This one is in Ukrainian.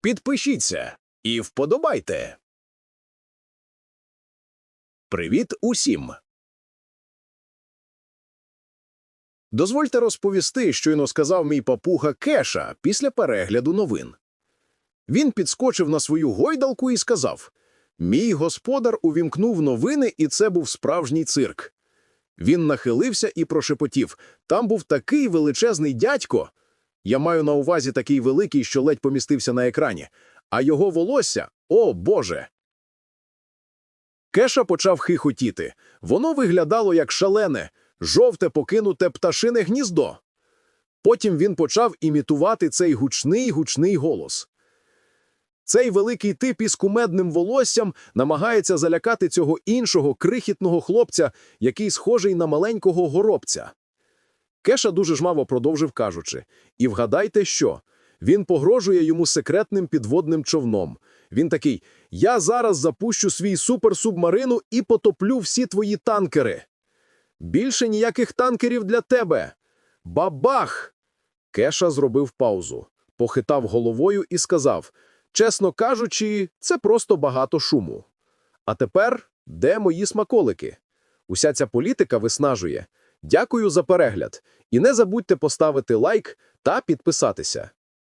підпишіться і вподобайте. Привіт усім! Дозвольте розповісти, щойно сказав мій папуга Кеша після перегляду новин. Він підскочив на свою гойдалку і сказав: Мій господар увімкнув новини, і це був справжній цирк. Він нахилився і прошепотів: там був такий величезний дядько. Я маю на увазі такий великий, що ледь помістився на екрані, а його волосся о Боже. Кеша почав хихотіти. Воно виглядало як шалене, жовте покинуте пташине гніздо. Потім він почав імітувати цей гучний гучний голос. Цей великий тип із кумедним волоссям намагається залякати цього іншого крихітного хлопця, який схожий на маленького горобця. Кеша дуже жмаво продовжив кажучи, і вгадайте що? Він погрожує йому секретним підводним човном. Він такий: Я зараз запущу свій суперсубмарину і потоплю всі твої танкери. Більше ніяких танкерів для тебе. Бабах! Кеша зробив паузу, похитав головою і сказав: Чесно кажучи, це просто багато шуму. А тепер де мої смаколики? Уся ця політика виснажує. Дякую за перегляд. І не забудьте поставити лайк та підписатися.